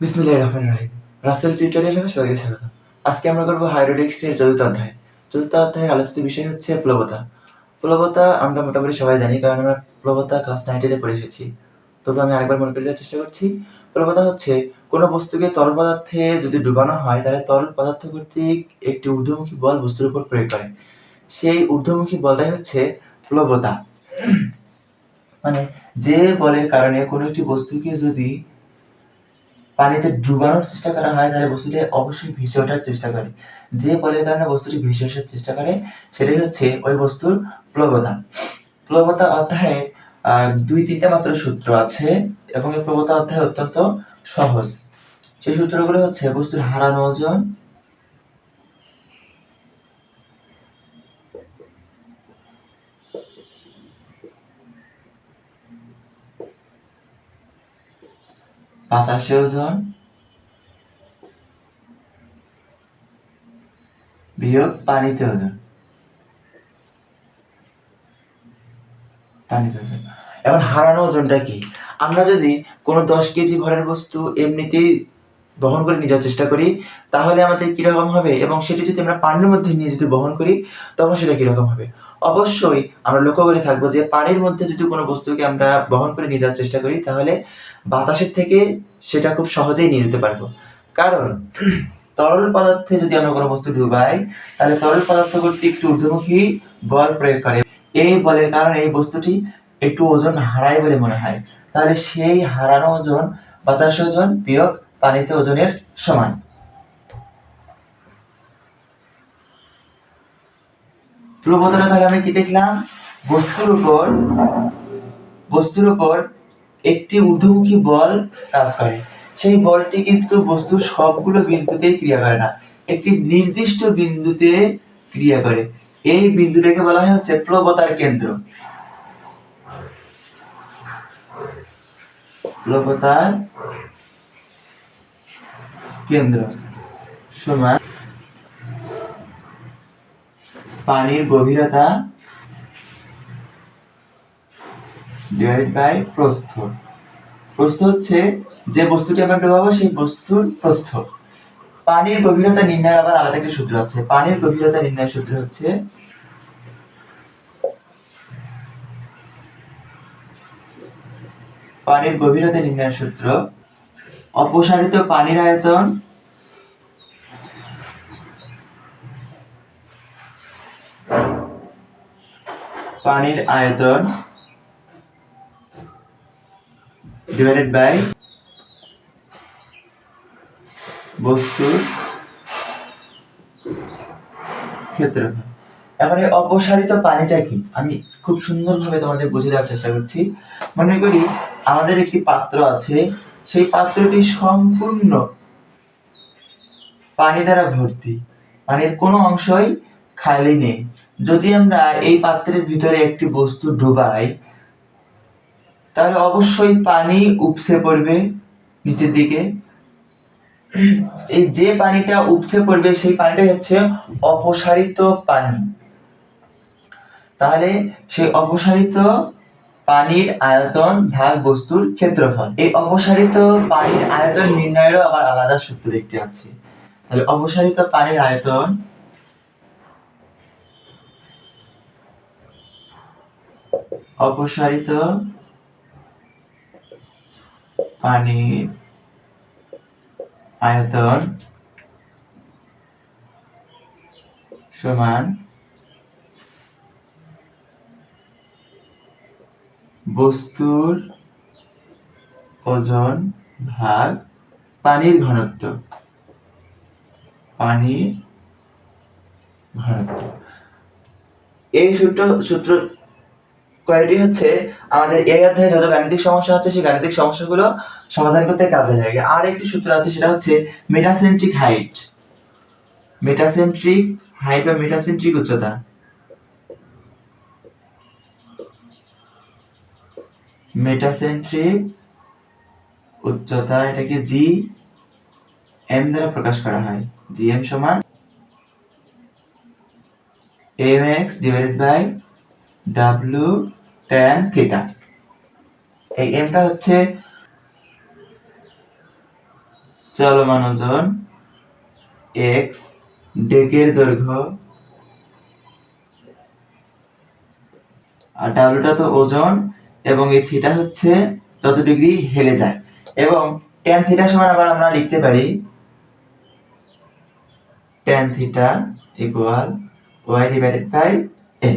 বিসমিল্লাহ রহমান রাহিম। রাসেল টিউটোরিয়ালে সবাইকে স্বাগত। আজকে আমরা করব হাইড্রোডিক্স এর চতুর্থ অধ্যায়। চতুর্থ অধ্যায়ের আলোচিত বিষয় হচ্ছে প্লবতা। প্লবতা আমরা মোটামুটি সবাই জানি, কারণ আমরা প্লবতা ক্লাস নাইনে পড়ে এসেছি। তবে আমি আরেকবার মনে করে দেওয়ার চেষ্টা করছি। প্লবতা হচ্ছে কোনো বস্তুকে তরল পদার্থে যদি ডুবানো হয়, তাহলে তরল পদার্থ কর্তৃক একটি ঊর্ধ্বমুখী বল বস্তুর উপর প্রয়োগ করে। সেই ঊর্ধ্বমুখী বলটাই হচ্ছে প্লবতা। মানে যে বলের কারণে কোনো একটি বস্তুকে যদি পানিতে ডুবানোর চেষ্টা করা হয়, তাহলে বস্তুটি অবশ্যই ভেসে ওঠার চেষ্টা করে। যে বলের কারণে বস্তুটি ভেসে আসার চেষ্টা করে, সেটাই হচ্ছে ওই বস্তুর প্লবতা প্লবতা অধ্যায়ে দুই তিনটা মাত্র সূত্র আছে এবং এই প্রবতা অধ্যায় অত্যন্ত সহজ। সেই সূত্রগুলো হচ্ছে বস্তুর হারানো ওজন বাতাসে ওজন। বিয়োগ পানিতে ওজন। পানিতে ওজন। এখন হারানো ওজনটা কি? আমরা যদি কোনো দশ কেজি ভরের বস্তু এমনিতেই বহন করে নিয়ে যাওয়ার চেষ্টা করি, তাহলে আমাদের কীরকম হবে? এবং সেটি যদি আমরা পানির মধ্যে নিয়ে যদি বহন করি, তখন সেটা কীরকম হবে? অবশ্যই আমরা লক্ষ্য করে থাকব যে পানির মধ্যে যদি কোনো বস্তুকে আমরা বহন করে নিয়ে যাওয়ার চেষ্টা করি, তাহলে বাতাসের থেকে সেটা খুব সহজেই নিয়ে যেতে পারব। কারণ তরল পদার্থে যদি আমরা কোনো বস্তু ডুবাই, তাহলে তরল পদার্থ কর্তৃক একটু ঊর্ধ্বমুখী বল প্রয়োগ করে। এই বলের কারণে এই বস্তুটি একটু ওজন হারায় বলে মনে হয়। তাহলে সেই হারানো ওজন বাতাস ওজন বিয়োগ পানিতে ওজনের সমান। প্রবতরা তাহলে আমি কি দেখলাম? বস্তুর উপর বস্তুর উপর একটি ঊর্ধ্বমুখী বল কাজ করে। সেই বলটি কিন্তু বস্তুর সবগুলো বিন্দুতেই ক্রিয়া করে না। একটি নির্দিষ্ট বিন্দুতে ক্রিয়া করে। এই বিন্দুটাকে বলা হয় হচ্ছে প্লবতার কেন্দ্র। প্লবতার কেন্দ্র। সমান পানির গভীরতা ডিভাইড বাই প্রস্থ। প্রস্থ হচ্ছে যে বস্তুটি আমরা ডোবাবো সেই বস্তুর প্রস্থ। পানির গভীরতা নির্ণয়ের আবার আলাদা একটা সূত্র আছে। পানির গভীরতা নির্ণয়ের সূত্র হচ্ছে পানির গভীরতা নির্ণয়ের সূত্র অপসারিত পানির আয়তন পানির আয়তন ডিভাইডেড বাই বস্তুর ক্ষেত্রফল এখন এই অপসারিত পানিটা কি? আমি খুব সুন্দরভাবে তোমাদের বুঝিয়ে দেওয়ার চেষ্টা করছি। মনে করি আমাদের একটি পাত্র আছে সেই পাত্রটি সম্পূর্ণ পানি দ্বারা ভর্তি। পানির কোনো অংশই খালি নেই। যদি আমরা এই পাত্রের ভিতরে একটি বস্তু ডুবাই, তাহলে অবশ্যই পানি উপসে পড়বে নিচের দিকে। এই যে পানিটা উপচে পড়বে, সেই পানিটাই হচ্ছে অপসারিত পানি। তাহলে সেই অপসারিত পানির আয়তন ভাগ বস্তুর ক্ষেত্রফল। এই অপসারিত পানির আয়তন নির্ণয়েরও আবার আলাদা সূত্র একটি আছে। তাহলে অপসারিত পানির আয়তন অপসারিত পানির আয়তন সমান বস্তুর ওজন ভাগ পানির ঘনত্ব। পানির ঘনত্ব। এই সূত্র সূত্র কয়টি হচ্ছে? আমাদের এই অধ্যায়ে যত গাণিতিক সমস্যা আছে, সেই গাণিতিক সমস্যাগুলো সমাধান করতে কাজে লাগে। আর একটি সূত্র আছে, সেটা হচ্ছে মেটাসেন্ট্রিক হাইট মেটাসেন্ট্রিক হাইট বা মেটাসেন্ট্রিক উচ্চতা। মেটাসেন্ট্রিক উচ্চতা এটাকে জি এম দ্বারা প্রকাশ করা হয়। জি এম সমান M X divided by W tan theta এই এমটা হচ্ছে চলমান ওজন এক্স ডেকের দৈর্ঘ্য। আর ডাব্লিউটা তো ওজন এবং এই থিটা হচ্ছে যত ডিগ্রি হেলে যায়। এবং ট্যান থিটা সমান আবার আমরা লিখতে পারি tan theta equal Y divided by N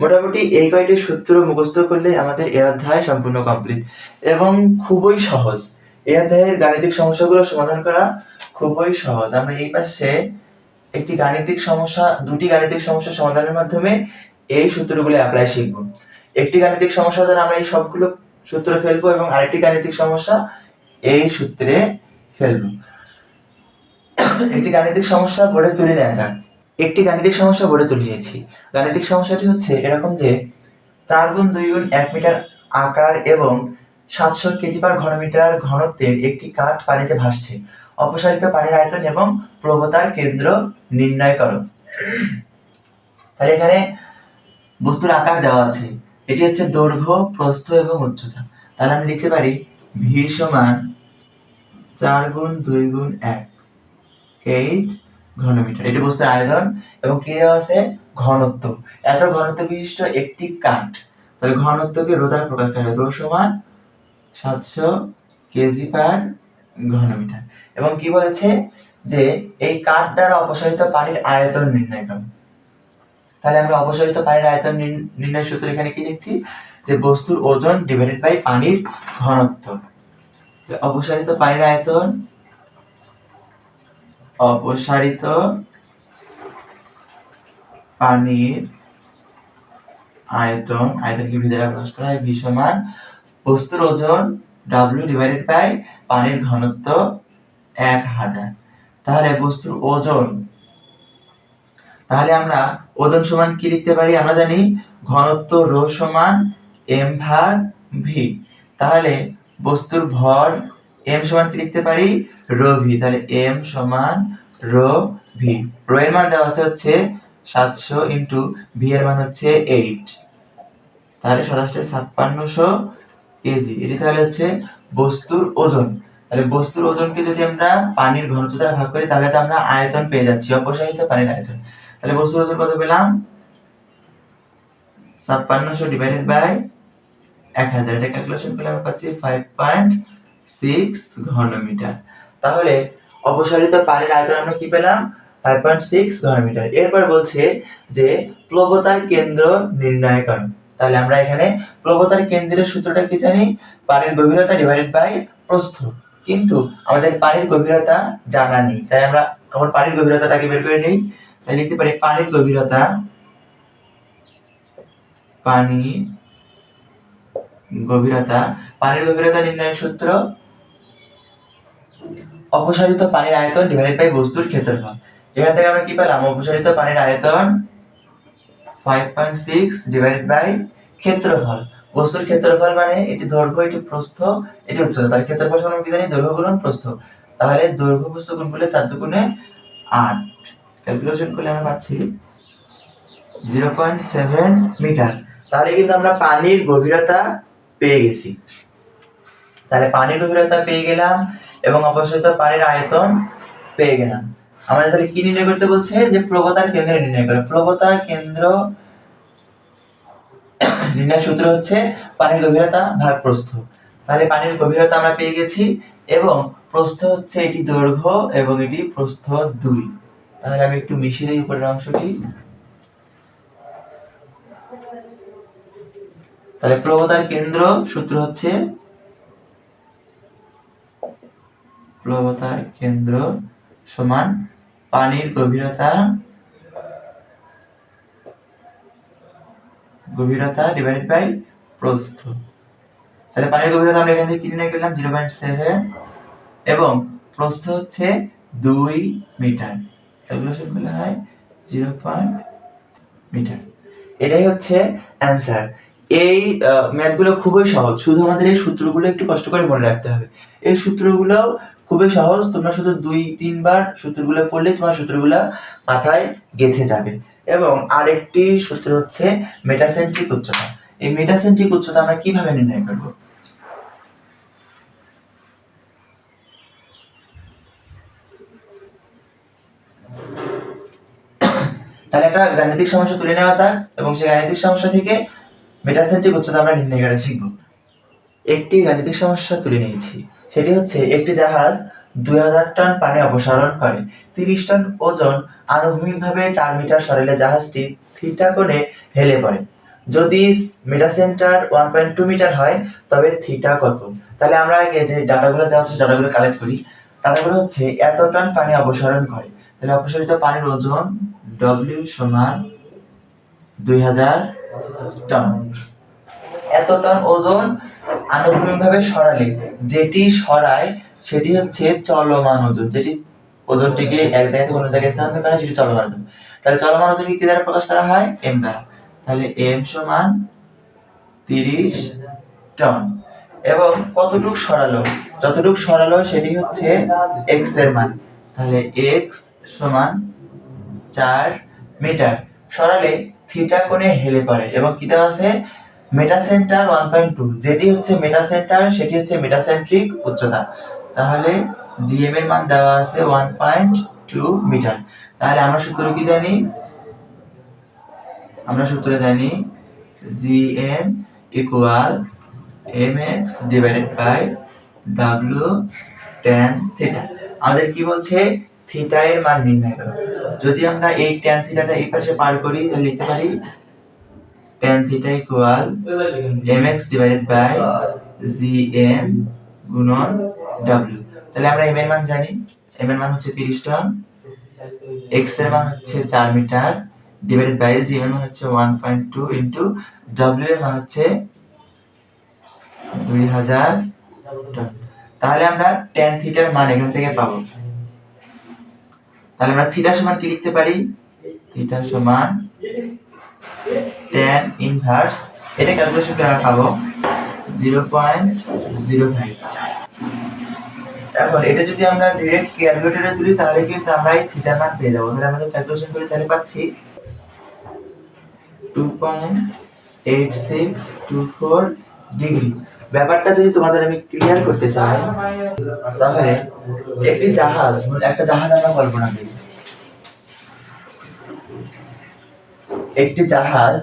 মোটামুটি এই কয়টি সূত্র মুখস্থ করলে আমাদের এ অধ্যায় সম্পূর্ণ কমপ্লিট এবং খুবই সহজ। এই অধ্যায়ের গাণিতিক সমস্যাগুলো সমাধান করা খুবই সহজ। আমরা এই পাশে একটি গাণিতিক সমস্যা, দুটি গাণিতিক সমস্যা সমাধানের মাধ্যমে এই সূত্রগুলো অ্যাপ্লাই শিখব। একটি গাণিতিক সমস্যা দ্বারা আমরা এই সবগুলো সূত্র ফেলব এবং আরেকটি গাণিতিক সমস্যা এই সূত্রে ফেলব। একটি গাণিতিক সমস্যা বোর্ডে তুলে নেওয়া যাক। একটি গাণিতিক সমস্যা বোর্ডে তুলে নিয়েছি গাণিতিক সমস্যাটি হচ্ছে এরকম যে চার গুণ দুই গুণ এক মিটার আকার এবং সাতশো কেজি পার ঘনমিটার ঘনত্বের একটি কাঠ পানিতে ভাসছে। অপসারিত পানির আয়তন এবং প্রবতার কেন্দ্র নির্ণয় করো। তাহলে এখানে বস্তুর আকার দেওয়া আছে। এটি হচ্ছে দৈর্ঘ্য, প্রস্থ এবং উচ্চতা। তাহলে আমি লিখতে পারি ভি সমান চার গুণ দুই গুণ এক এইট ঘনমিটার। এটি বস্তুর আয়তন এবং কি দেওয়া আছে? ঘনত্ব। এত ঘনত্ব বিশিষ্ট একটি কাঠ। তাহলে ঘনত্বকে রো দ্বারা প্রকাশ করা রো সমান সাতশো কেজি পার ঘনমিটার। এবং কি বলেছে? যে এই কাঠ দ্বারা অপসারিত পানির আয়তন নির্ণয় করো। তাহলে আমরা অপসারিত পানির আয়তন নির্ণয় সূত্র এখানে কি দেখছি? যে বস্তুর ওজন ডিভাইডেড বাই পানির ঘনত্ব। অপসারিত পানির আয়তন, অপসারিত পানির আয়তন আয়তনকে ভি দ্বারা প্রকাশ করা হয়? ভি সমান বস্তুর ওজন ডাব্লিউ ডিভাইডেড বাই পানির ঘনত্ব এক হাজার। তাহলে বস্তুর ওজন তাহলে আমরা ওজন সমান কি লিখতে পারি? আমরা জানি ঘনত্ব রো সমান এম ভাগ ভি তাহলে বস্তুর ভর এম সমান কি লিখতে পারি? রো ভি তাহলে এম সমান রো ভি রো এর মান দেওয়া আছে হচ্ছে সাতশো ইন্টু ভি এর মান হচ্ছে এইট তাহলে সাতাশটা ছাপ্পান্নশো কেজি। এটি তাহলে হচ্ছে বস্তুর ওজন। তাহলে বস্তুর ওজনকে যদি আমরা পানির ঘনত্ব দ্বারা ভাগ করি, তাহলে তো আমরা আয়তন পেয়ে যাচ্ছি। অপসারিত পানির আয়তন। তাহলে বস্তুর ওজন কত পেলাম? ছাপ্পান্নশো ডিভাইডেড বাই এক হাজার। এটা ক্যালকুলেশন করলে পাচ্ছি ফাইভ পয়েন্ট সিক্স ঘনমিটার। তাহলে অপসারিত পানির আয়তন আমরা কি পেলাম? ফাইভ পয়েন্ট সিক্স ঘনমিটার। এরপর বলছে যে প্লবতার কেন্দ্র নির্ণয় করো। তাহলে আমরা এখানে প্লবতার কেন্দ্রের সূত্রটা কি জানি? পানির গভীরতা ডিভাইডেড বাই প্রস্থ। কিন্তু আমাদের পানির গভীরতা জানা নেই। তাই আমরা এখন পানির গভীরতাটাকে বের করে নিই। তাই লিখতে পারি পানির গভীরতা পানি গভীরতা, পানির গভীরতা নির্ণয়ের সূত্র, অপসারিত পানির আয়তন ডিভাইডেড বাই বস্তুর ক্ষেত্রফল। এখান থেকে আমরা কি পেলাম? অপসারিত পানির আয়তন five point six divided by ক্ষেত্রফল। বস্তুর ক্ষেত্রফল মানে এটি দৈর্ঘ্য, এটি প্রস্থ, এটি উচ্চতা। তার ক্ষেত্রফল সমান কি জানি? দৈর্ঘ্য গুণন প্রস্থ। তাহলে দৈর্ঘ্য, প্রস্থ গুণ করলে চার দুগুণে আট। ক্যালকুলেশন করলে আমরা পাচ্ছি জিরো পয়েন্ট সেভেন মিটার তাহলে কিন্তু আমরা পানির গভীরতা পেয়ে গেছি। তাহলে পানির গভীরতা পেয়ে গেলাম এবং অপসারিত পানির আয়তন পেয়ে গেলাম। আমাদের তাহলে কি নির্ণয় করতে বলছে? যে প্রবতার কেন্দ্র নির্ণয় করে। প্লবতার কেন্দ্র নির্ণয় সূত্র হচ্ছে পানির গভীরতা ভাগ প্রস্থ তাহলে পানির গভীরতা আমরা পেয়ে গেছি এবং প্রস্থ হচ্ছে এটি দৈর্ঘ্য এবং এটি প্রস্থ দুই। তাহলে আমি একটু মিশিয়ে দিই উপরের অংশটি তাহলে প্রবতার কেন্দ্র সূত্র হচ্ছে প্রবতার কেন্দ্র সমান পানির গভীরতা গভীরতা ডিভাইডেড বাই প্রস্থ। তাহলে পানির গভীরতা আমরা এখান থেকে কি নির্ণয় করলাম জিরো পয়েন্ট সেভেন এবং প্রস্থ হচ্ছে দুই মিটার। ক্যালকুলেশন করলে হয় জিরো পয়েন্ট মিটার। এটাই হচ্ছে অ্যান্সার। এই ম্যাথগুলো খুবই সহজ। শুধু আমাদের এই সূত্রগুলো একটু কষ্ট করে মনে রাখতে হবে। এই সূত্রগুলো খুবই সহজ। তোমরা শুধু দুই, তিনবার সূত্রগুলো পড়লে তোমার সূত্রগুলো মাথায় গেঁথে যাবে। এবং আরেকটি সূত্র হচ্ছে মেটাসেন্ট্রিক উচ্চতা। এই মেটাসেন্ট্রিক উচ্চতা আমরা কীভাবে নির্ণয় করব? তাহলে একটা গাণিতিক সমস্যা তুলে নেওয়া যাক এবং সেই গাণিতিক সমস্যা থেকে মেটাসেন্ট্রিক উচ্চতা আমরা নির্ণয় করা শিখব। একটি গাণিতিক সমস্যা তুলে নিয়েছি। সেটি হচ্ছে একটি জাহাজ দুই হাজার টন পানি অপসারণ করে। তিরিশ টন ওজন আনুভূমিকভাবে চার মিটার সরেলে জাহাজটি থিটা কোণে হেলে পড়ে। যদি meta centre one point two metre হয়, তবে থিটা কত? তাহলে আমরা আগে যে ডাটাগুলো দেওয়া হচ্ছে ডাটাগুলো কালেক্ট করি। ডাটাগুলো হচ্ছে এত টন পানি অপসারণ করে। তাহলে অপসারিত পানির ওজন ডব্লিউ সমান দুই হাজার টন। এত টন ওজন আনুভূমিকভাবে সরালে, যেটি সরায় সেটি হচ্ছে চলমান ওজন। যেটি ওজনটিকে এক জায়গা থেকে অন্য জায়গায় স্থানান্তর করে সেটি চলমান ওজন। তাহলে চলমান ওজনকে কি দ্বারা প্রকাশ করা হয়? এম দ্বারা। তাহলে এম সমান তিরিশ টন। এবং কতটুক সরালো? যতটুক সরালো সেটি হচ্ছে এক্সের মান। তাহলে এক্স সমান চার মিটার। সরালে থিটা কোণে হেলে পড়ে এবং কি দেওয়া আছে? Meta centre one point two যেটি হচ্ছে মেটা সেন্টার সেটি হচ্ছে মেটাসেন্ট্রিক উচ্চতা। তাহলে জিএম এর মান দেওয়া আছে ওয়ান পয়েন্ট টু মিটার। তাহলে আমরা সূত্র কি জানি? আমরা সূত্র জানি G M equal M X divided by W tan theta আমাদের কি বলছে? থিটা এর মান নির্ণয় করো। যদি আমরা এই ট্যান থিটাটা এই পাশে পার করি, তাহলে লিখতে পারি equal M X divided by G M গুণন ডাব্লিউ তাহলে আমরা এম এর মান জানি। এম এর মান হচ্ছে তিরিশ টন। এক্সের মান হচ্ছে চার মিটার। ডিভাইডেড বাই জি এর মান হচ্ছে one point two into W এর মান হচ্ছে দুই হাজার টন। তাহলে আমরা টেন থিটার মান এখান থেকে পাবো। তাহলে আমরা থিটা সমান কি লিখতে পারি? থিটা সমান টেন ইনভার্স এটা ক্যালকুলেশন করে আমরা পাবো জিরো পয়েন্ট জিরো ফাইভ এখন এটা যদি আমরা ডিরেক্ট ক্যালকুলেটরে তুলি, তাহলে কিন্তু আমরা এই মান পেয়ে যাব। তাহলে আমাদের ক্যালকুলেশন করি তাহলে পাচ্ছি two point eight six two four degree ব্যাপারটা যদি তোমাদের আমি ক্লিয়ার করতে চাই, তাহলে একটি জাহাজ, একটা জাহাজ আমরা কল্পনা করি। একটি জাহাজ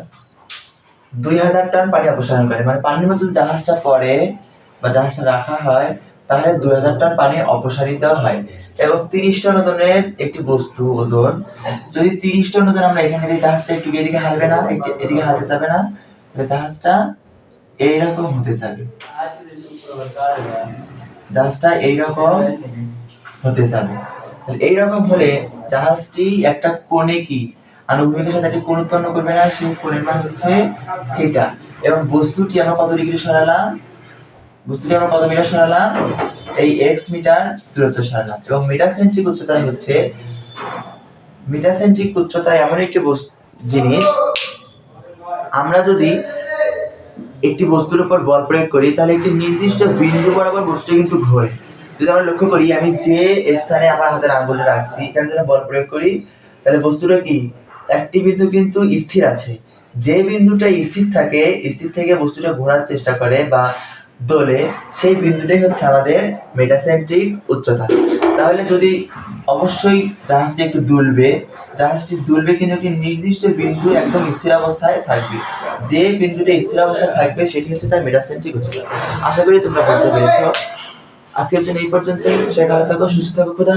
দুই হাজার টন পানি অপসারণ করে। মানে পানির যদি জাহাজটা পড়ে বা জাহাজটা রাখা হয়, তাহলে দুই হাজার টন পানি অপসারিত হয়। এবং তিরিশ টন ওজনের একটি বস্তু, ওজন, যদি তিরিশ টন ওজন আমরা এখানে দিয়ে জাহাজটা একটু এদিকে হালবে না, একটু এদিকে হালতে যাবে না, তাহলে জাহাজটা এইরকম হতে যাবে জাহাজটা এইরকম হতে যাবে এইরকম হলে জাহাজটি একটা কোণে কি? আনুভূমিকের সাথে কোণ উৎপন্ন করবে না সেই কোণের মান হচ্ছে থিটা এবং বস্তুটি আমরা কত ডিগ্রি সরালাম? বস্তুটি আমরা কত মিটার সরালাম? এই এক্স মিটার দূরত্ব সরালাম। এবং মিটার সেন্ট্রিক উচ্চতা হচ্ছে, মিটার সেন্ট্রিক উচ্চতা এমন একটি জিনিস, আমরা যদি একটি বস্তুর উপর বল প্রয়োগ করি, তাহলে একটি নির্দিষ্ট বিন্দু বরাবর বস্তু কিন্তু ঘোরে। যদি আমরা লক্ষ্য করি, আমি যে স্থানে আমার হাতের আঙ্গুলটা রাখছি, এখানে যদি বল প্রয়োগ করি, তাহলে বস্তুটা কি? একটি বিন্দু কিন্তু স্থির আছে। যে বিন্দুটা স্থির থাকে, স্থির থেকে বস্তুটা ঘোরার চেষ্টা করে বা দোলে, সেই বিন্দুটাই হচ্ছে আমাদের মেটাসেন্ট্রিক উচ্চতা। তাহলে যদি অবশ্যই জাহাজটি একটু দুলবে। জাহাজটি দুলবে কিন্তু একটি নির্দিষ্ট বিন্দু একদম স্থির অবস্থায় থাকবে। যে বিন্দুটা স্থির অবস্থায় থাকবে, সেটি হচ্ছে তার মেডাসেন্ট্রিক উচ্চতা আশা করি তোমরা বুঝতে পেরেছ। আজকের জন্য এই পর্যন্তই। সেটা থাকো, সুস্থ থাকো, খুদা